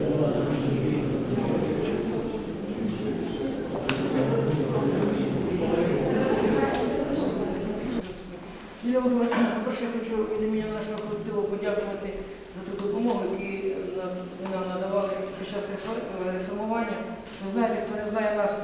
Я хочу від імені нашого колективу подякувати за ту допомогу, яку нам надавали під час е, реформування. Ви знаєте, хто не знає, нас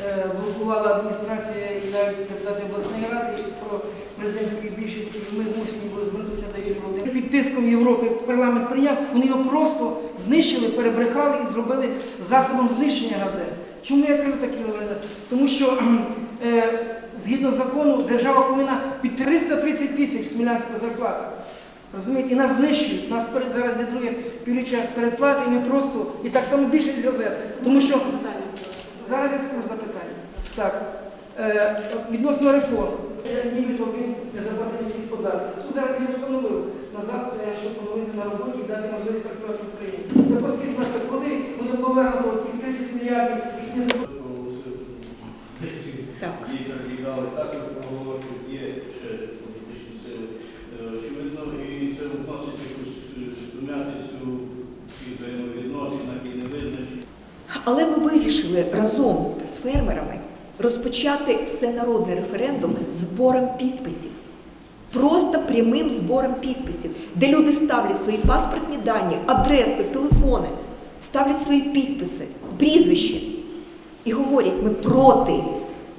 е, блокувала адміністрація і навіть депутати обласної ради про президентській більшості. Ми змушені були звернутися до Юлії Володимирівни. Під тиском Європи парламент прийняв, вони його просто знищили, перебрехали і зробили засобом знищення газет. Чому я кажу такі новини? Тому що е, згідно закону держава повинна під 330 тисяч смілянська зарплата. Розумієте, і нас знищують. Нас зараз є друге півріччя передплати, і ми просто, і так само більшість газет. Тому що зараз я скажу запитання. Так, відносно реформ. Е, Нібито він не заплатив якісь податки. Суд зараз її встановив назад, е, щоб поновити на роботі і дати можливість працювати в Україні. Так оскільки, будь ласка, коли буде повернуто ці 30 мільярдів, які не заплатили? Так. І закликали також проговорити, є ще політичні сили. Е, Очевидно, і це вносить якусь е, сум'ятицю і взаємовідносинах і невизначеність. Але ми вирішили разом з фермерами розпочати всенародний референдум збором підписів. Просто прямим збором підписів, де люди ставлять свої паспортні дані, адреси, телефони, ставлять свої підписи, прізвища і говорять, ми проти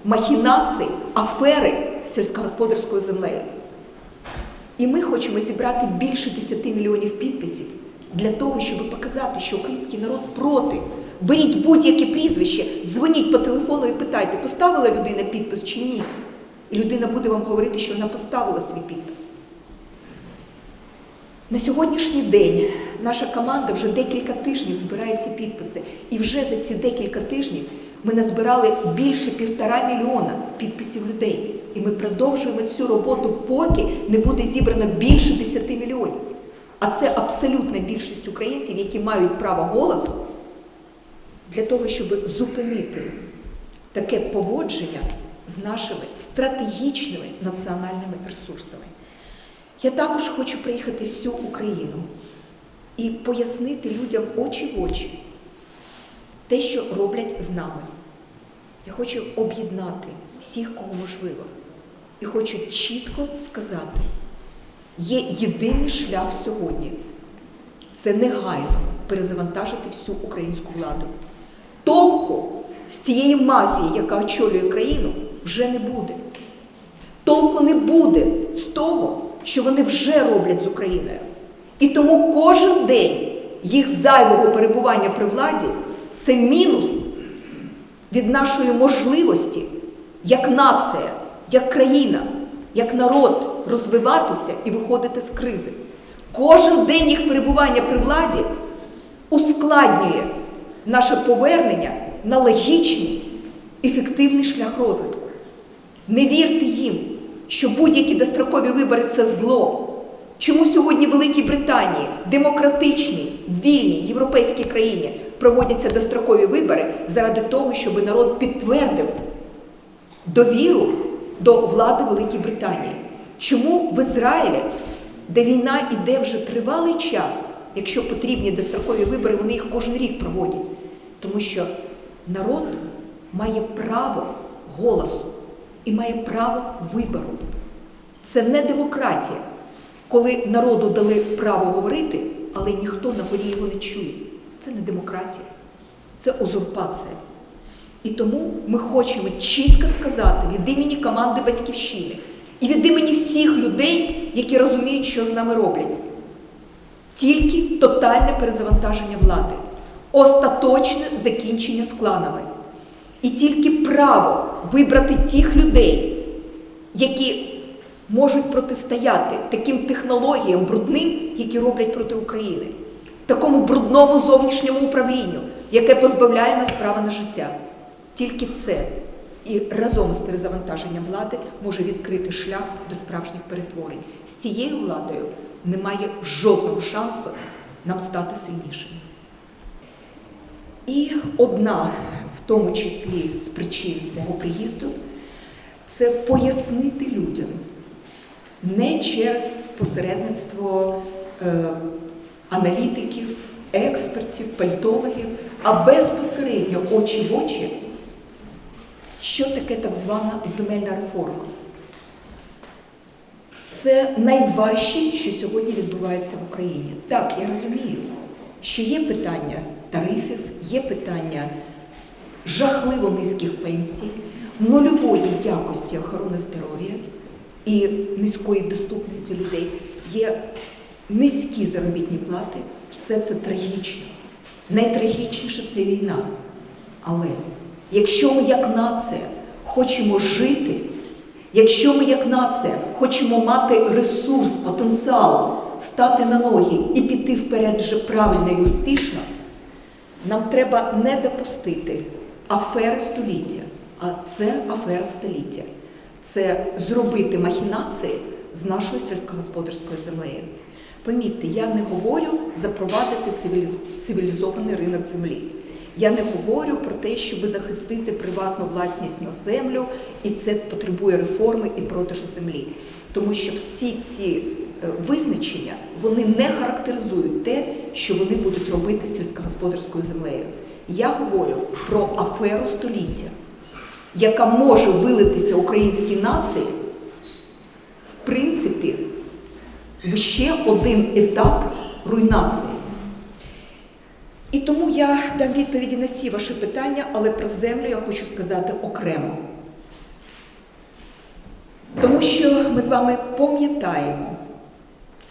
махінацій, афери з сільськогосподарською землею. І ми хочемо зібрати більше 10 мільйонів підписів для того, щоб показати, що український народ проти. Беріть будь-яке прізвище, дзвоніть по телефону і питайте, поставила людина підпис чи ні. І людина буде вам говорити, що вона поставила свій підпис. На сьогоднішній день наша команда вже декілька тижнів збирає ці підписи. І вже за ці декілька тижнів ми назбирали більше півтора мільйона підписів людей. І ми продовжуємо цю роботу, поки не буде зібрано більше 10 мільйонів. А це абсолютна більшість українців, які мають право голосу для того, щоб зупинити таке поводження з нашими стратегічними національними ресурсами. Я також хочу приїхати всю Україну і пояснити людям очі в очі те, що роблять з нами. Я хочу об'єднати всіх, кого можливо. І хочу чітко сказати, є єдиний шлях сьогодні це негайно перезавантажити всю українську владу. Толку з цієї мафії, яка очолює країну, вже не буде. Толку не буде з того, що вони вже роблять з Україною. І тому кожен день їх зайвого перебування при владі це мінус від нашої можливості як нація, як країна, як народ розвиватися і виходити з кризи. Кожен день їх перебування при владі ускладнює наше повернення на логічний, ефективний шлях розвитку. Не вірте їм, що будь-які дострокові вибори це зло. Чому сьогодні в Великій Британії, демократичній, вільній європейській країні, проводяться дострокові вибори заради того, щоб народ підтвердив довіру до влади Великій Британії? Чому в Ізраїлі, де війна іде вже тривалий час, якщо потрібні дострокові вибори, вони їх кожен рік проводять? Тому що народ має право голосу і має право вибору. Це не демократія, коли народу дали право говорити, але ніхто на горі його не чує. Це не демократія, це узурпація. І тому ми хочемо чітко сказати від імені команди Батьківщини і від імені всіх людей, які розуміють, що з нами роблять. Тільки тотальне перезавантаження влади, остаточне закінчення з кланами. І тільки право вибрати тих людей, які можуть протистояти таким технологіям брудним, які роблять проти України, такому брудному зовнішньому управлінню, яке позбавляє нас права на життя. Тільки це і разом з перезавантаженням влади може відкрити шлях до справжніх перетворень. З цією владою немає жодного шансу нам стати сильнішими. І одна, в тому числі з причин мого приїзду, це пояснити людям не через посередництво е, аналітиків, експертів, політологів, а безпосередньо очі в очі, що таке так звана земельна реформа. Це найважче, що сьогодні відбувається в Україні. Так, я розумію, що є питання тарифів, є питання жахливо низьких пенсій, нульової якості охорони здоров'я і низької доступності людей, є низькі заробітні плати. Все це трагічно. Найтрагічніше це війна. Але якщо ми як нація хочемо жити, якщо ми як нація хочемо мати ресурс, потенціал, стати на ноги і піти вперед вже правильно і успішно, нам треба не допустити афери століття, а це афера століття. Це зробити махінації з нашою сільськогосподарською землею. Помітьте, я не говорю запровадити цивіліз- цивілізований ринок землі. Я не говорю про те, щоб захистити приватну власність на землю, і це потребує реформи і продажу землі. Тому що всі ці е, визначення вони не характеризують те, що вони будуть робити сільськогосподарською землею. Я говорю про аферу століття, яка може вилитися українській нації, в принципі, в ще один етап руйнації. І тому я дам відповіді на всі ваші питання, але про землю я хочу сказати окремо. Тому що ми з вами пам'ятаємо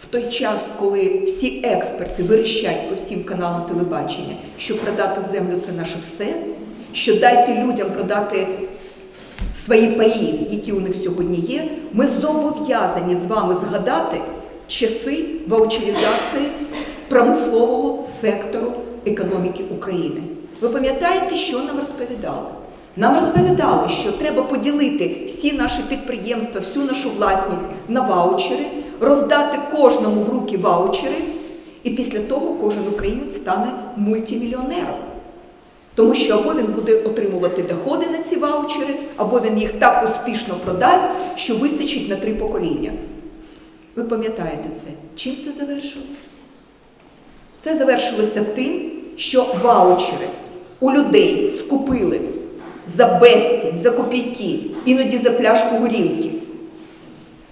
в той час, коли всі експерти вирішать по всім каналам телебачення, що продати землю це наше все, що дайте людям продати свої паї, які у них сьогодні є, ми зобов'язані з вами згадати часи ваучерізації промислового сектору економіки України. Ви пам'ятаєте, що нам розповідали? Нам розповідали, що треба поділити всі наші підприємства, всю нашу власність на ваучери, роздати кожному в руки ваучери, і після того кожен українець стане мультимільйонером. Тому що або він буде отримувати доходи на ці ваучери, або він їх так успішно продасть, що вистачить на три покоління. Ви пам'ятаєте це? Чим це завершилося? Це завершилося тим, що ваучери у людей скупили за безцінь, за копійки, іноді за пляшку горілки.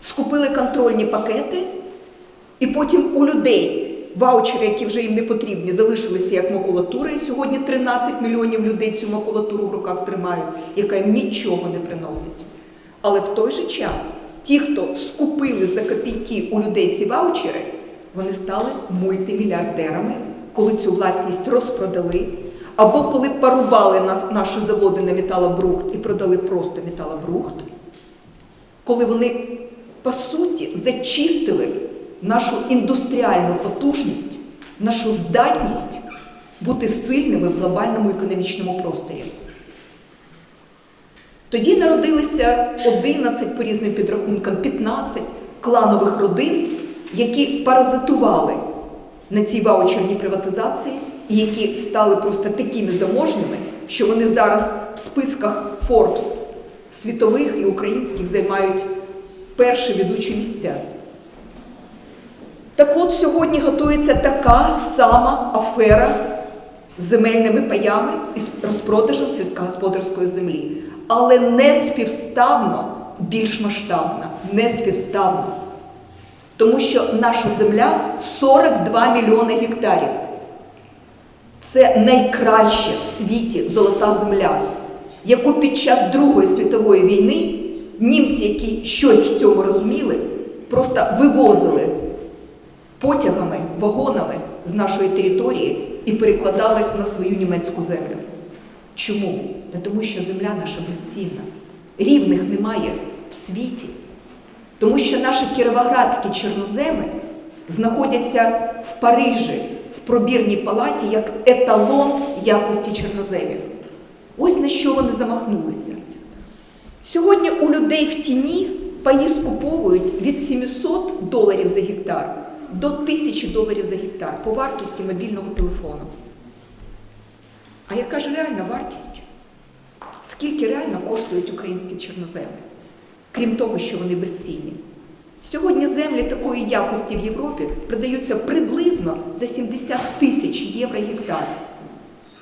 Скупили контрольні пакети, і потім у людей ваучери, які вже їм не потрібні, залишилися як макулатура. І сьогодні 13 мільйонів людей цю макулатуру в руках тримають, яка їм нічого не приносить. Але в той же час ті, хто скупили за копійки у людей ці ваучери, вони стали мультимільярдерами, коли цю власність розпродали, або коли порубали наші заводи на металобрухт і продали просто металобрухт, коли вони, по суті, зачистили нашу індустріальну потужність, нашу здатність бути сильними в глобальному економічному просторі. Тоді народилися 11 по різним підрахункам, 15 кланових родин, які паразитували на цій ваучерній приватизації які стали просто такими заможними, що вони зараз в списках Forbes світових і українських займають перші ведучі місця. Так от сьогодні готується така сама афера з земельними паями і розпродажем сільськогосподарської землі, але не співставно більш масштабна, не співставно. Тому що наша земля 42 мільйони гектарів. Це найкраща в світі золота земля, яку під час Другої світової війни німці, які щось в цьому розуміли, просто вивозили потягами, вагонами з нашої території і перекладали на свою німецьку землю. Чому? Не тому, що земля наша безцінна. Рівних немає в світі. Тому що наші кіровоградські чорноземи знаходяться в Парижі, в пробірній палаті як еталон якості чорноземів. Ось на що вони замахнулися. Сьогодні у людей в тіні паї скуповують від 700 доларів за гектар до 1000 доларів за гектар по вартості мобільного телефону. А яка ж реальна вартість? Скільки реально коштують українські чорноземи? Крім того, що вони безцінні. Сьогодні землі такої якості в Європі продаються приблизно за 70 тисяч євро гектар.